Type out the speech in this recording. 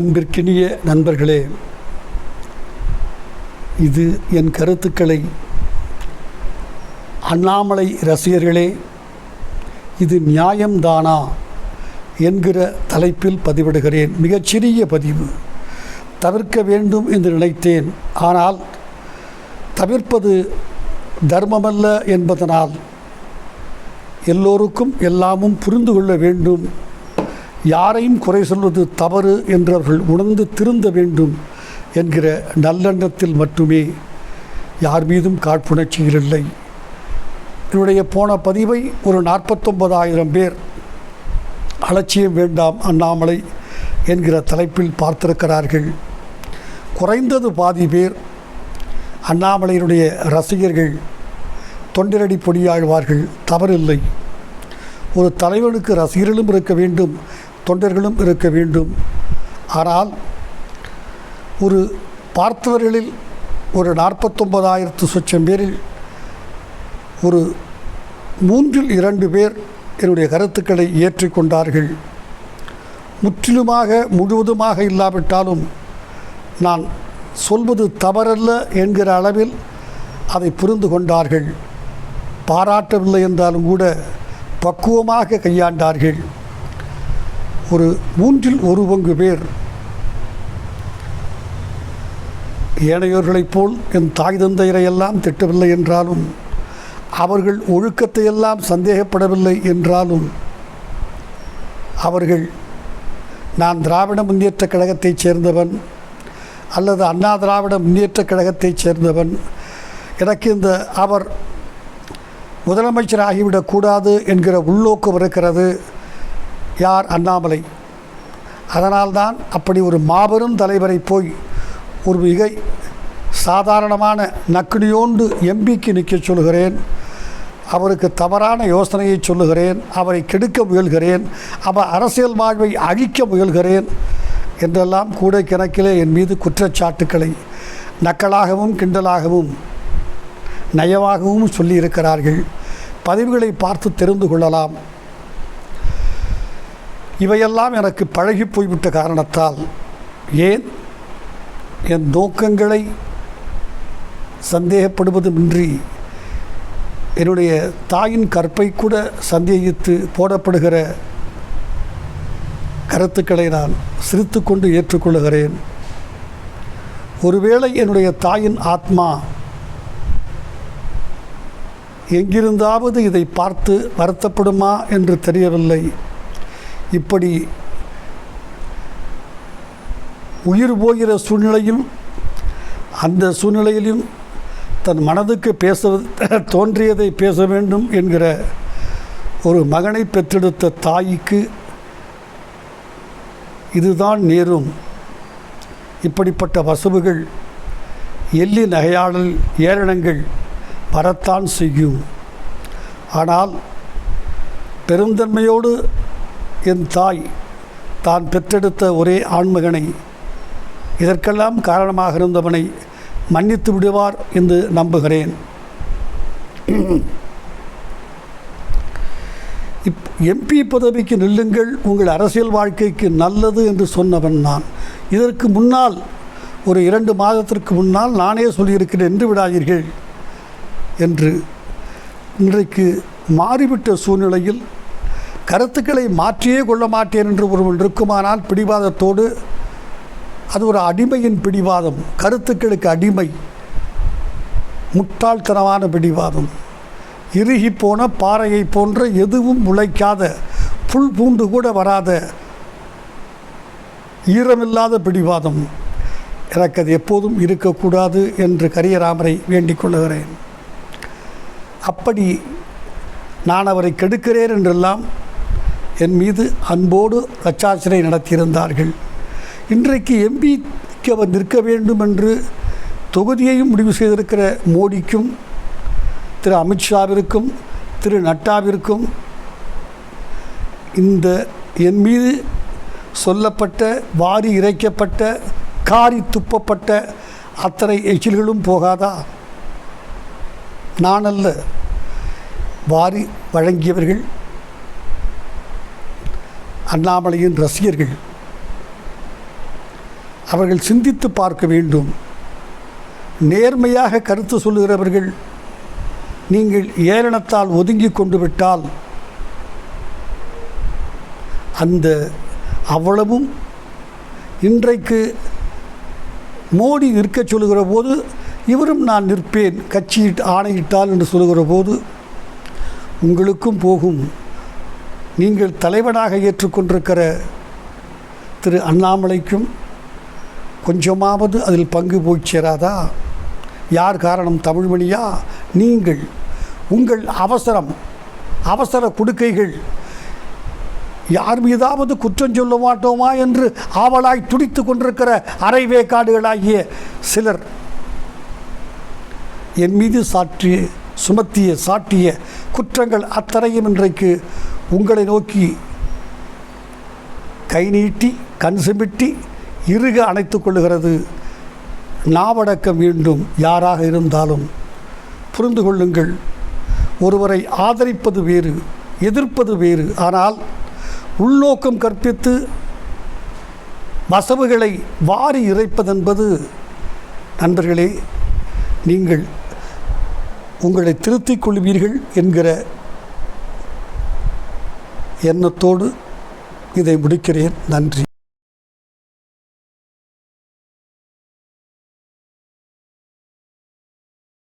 அன்பிற்கினிய நண்பர்களே இது என் கருத்துக்களை அண்ணாமலை ரசிகர்களே இது நியாயம்தானா என்கிற தலைப்பில் பதிவிடுகிறேன். மிகச்சிறிய பதிவு. தவிர்க்க வேண்டும் என்று நினைத்தேன். ஆனால் தவிர்ப்பது தர்மமல்ல என்பதனால் எல்லோருக்கும் எல்லாமும் புரிந்து கொள்ள வேண்டும். யாரையும் குறை சொல்வது தவறு என்று அவர்கள் உணர்ந்து திருந்த வேண்டும் என்கிற நல்லெண்ணத்தில் மட்டுமே யார் மீதும் காழ்ப்புணர்ச்சிகள் இல்லை. என்னுடைய போன பதிவை ஒரு நாற்பத்தொன்பதாயிரம் பேர் அலட்சியம் வேண்டாம் அண்ணாமலை என்கிற தலைப்பில் பார்த்திருக்கிறார்கள். குறைந்தது பாதி பேர் அண்ணாமலையினுடைய ரசிகர்கள் தொண்டரடி பொடியாழ்வார்கள். தவறில்லை. ஒரு தலைவனுக்கு ரசிகர்களும் இருக்க வேண்டும் தொண்டர்களும் இருக்க வேண்டும். ஆனால் ஒரு பார்த்தவர்களில் ஒரு நாற்பத்தொன்பதாயிரத்து சொச்சம் பேரில் ஒரு மூன்றில் இரண்டு பேர் என்னுடைய கருத்துக்களை ஏற்றிக்கொண்டார்கள் முற்றிலுமாக முழுவதுமாக இல்லாவிட்டாலும் நான் சொல்வது தவறல்ல என்கிற அளவில் அதை புரிந்து கொண்டார்கள். பாராட்டவில்லை என்றாலும் கூட பக்குவமாக கையாண்டார்கள். ஒரு மூன்றில் ஒரு பங்கு பேர் ஏனையோர்களைப் போல் என் தாய் தந்தையரை எல்லாம் திட்டவில்லை என்றாலும் அவர்கள் ஒழுக்கத்தை எல்லாம் சந்தேகப்படவில்லை என்றாலும் அவர்கள் நான் திராவிட முன்னேற்றக் கழகத்தைச் சேர்ந்தவன் அல்லது அண்ணா திராவிட முன்னேற்றக் கழகத்தைச் சேர்ந்தவன் எனக்கு இந்த அவர் முதலமைச்சர் ஆகிவிடக்கூடாது என்கிற உள்நோக்கம் இருக்கிறது யார் அண்ணாமலை? அதனால்தான் அப்படி ஒரு மாபெரும் தலைவரை போய் ஒரு மிக சாதாரணமான நக்குனியோண்டு எம்பிக்கு நிற்க சொல்கிறேன் அவருக்கு தவறான யோசனையை சொல்லுகிறேன். அவரை கெடுக்க முயல்கிறேன். அவர் அரசியல் வாழ்வை அழிக்க முயல்கிறேன் என்றெல்லாம் கூட கிணக்கிலே என் மீது குற்றச்சாட்டுக்களை நக்கலாகவும் கிண்டலாகவும் நயமாகவும் சொல்லியிருக்கிறார்கள். பதிவுகளை பார்த்து தெரிந்து கொள்ளலாம். இவையெல்லாம் எனக்கு பழகி போய்விட்ட காரணத்தால் ஏன்? என் நோக்கங்களை சந்தேகப்படுவதுமின்றி என்னுடைய தாயின் கற்பை கூட சந்தேகித்து போடப்படுகிற கருத்துக்களை நான் சிரித்து கொண்டு ஏற்றுக்கொள்கிறேன் ஒருவேளை என்னுடைய தாயின் ஆத்மா எங்கிருந்தாவது இதை பார்த்து வருத்தப்படுமா என்று தெரியவில்லை. இப்படி உயிர் போகிற சூழ்நிலையும் அந்த சூழ்நிலையிலும் தன் மனதுக்கு பேச தோன்றியதை பேச வேண்டும் என்கிற ஒரு மகனை பெற்றெடுத்த தாய்க்கு இதுதான் நேரும். இப்படிப்பட்ட வசவுகள் எள்ளி நகையாடல் ஏளனங்கள் வரத்தான் செய்யும். ஆனால் பெருந்தன்மையோடு என் தாய் தான் பெற்றெடுத்த ஒரே ஆண்மகனை. இதற்கெல்லாம் காரணமாக இருந்தவனை மன்னித்து விடுவார் என்று நம்புகிறேன். இப் எம்பி பதவிக்கு நில்லுங்கள் உங்கள் அரசியல் வாழ்க்கைக்கு நல்லது என்று சொன்னவன் நான். இதற்கு முன்னால் ஒரு இரண்டு மாதத்திற்கு முன்னால் நானே சொல்லியிருக்கிறேன் என்று விடாதீர்கள் என்று. இன்றைக்கு மாறிவிட்ட சூழ்நிலையில் கருத்துக்களை மாற்றியே கொள்ள மாட்டேன் என்று ஒருவன் இருக்குமானால் பிடிவாதத்தோடு அது ஒரு அடிமையின் பிடிவாதம். கருத்துக்களுக்கு அடிமை முட்டாள்தனமான பிடிவாதம். இறுகி போன பாறையை போன்ற எதுவும் முளைக்காத புல் பூண்டு கூட வராத ஈரமில்லாத பிடிவாதம். எனக்கு அது எப்போதும் இருக்கக்கூடாது என்று கரியராமரை வேண்டிக் கொள்ளுகிறேன். அப்படி நான் அவரை கெடுக்கிறேன் என்றெல்லாம் என் மீது அன்போடு லட்சாசிரை நடத்தியிருந்தார்கள். இன்றைக்கு எம்பிக்கு அவர் நிற்க வேண்டும் என்று தொகுதியையும் முடிவு செய்திருக்கிற மோடிக்கும் திரு அமித்ஷாவிற்கும் திரு நட்டாவிற்கும் இந்த என் மீது சொல்லப்பட்ட வாரி இறைக்கப்பட்ட காரி துப்பப்பட்ட அத்தனை எச்சில்களும் போகாதா? நான் அல்ல வாரி வழங்கியவர்கள் அண்ணாமலையின் ரசிகர்கள். அவர்கள் சிந்தித்து பார்க்க வேண்டும். நேர்மையாக கருத்து சொல்லுகிறவர்கள் நீங்கள் ஏளனத்தால் ஒதுங்கி கொண்டு விட்டால் அந்த அவ்வளவும் இன்றைக்கு மோடி நிற்கச் சொல்லுகிற போது இவரும் நான் நிற்பேன் கட்சி ஆணையிட்டால் என்று சொல்லுகிற போது உங்களுக்கும் போகும். நீங்கள் தலைவனாக ஏற்றுக்கொண்டிருக்கிற திரு அண்ணாமலைக்கும் கொஞ்சமாவது அதில் பங்கு போய் சேராதா? யார் காரணம் தமிழ்மணியா? நீங்கள் உங்கள் அவசரம் அவசர குடுக்கைகள் யார் மீதாவது குற்றம் சொல்ல மாட்டோமா என்று ஆவலாய் துடித்து கொண்டிருக்கிற அரைவேக்காடுகளாகிய சிலர் என் மீது சாற்றிய சுமத்திய சாட்டிய குற்றங்கள் அத்தனையும் இன்றைக்கு உங்களை நோக்கி கை நீட்டி கண் சிமிட்டி இறுக அணைத்து கொள்ளுகிறது. நாவடக்கம் மீண்டும் யாராக இருந்தாலும். புரிந்து கொள்ளுங்கள் ஒருவரை ஆதரிப்பது வேறு எதிர்ப்பது வேறு. ஆனால் உள்நோக்கம் கற்பித்து வசவுகளை வாரி இறைப்பதென்பது நண்பர்களே நீங்கள் உங்களை திருத்திக் கொள்வீர்கள் என்கிற எண்ணத்தோடு இதை முடிக்கிறேன். நன்றி.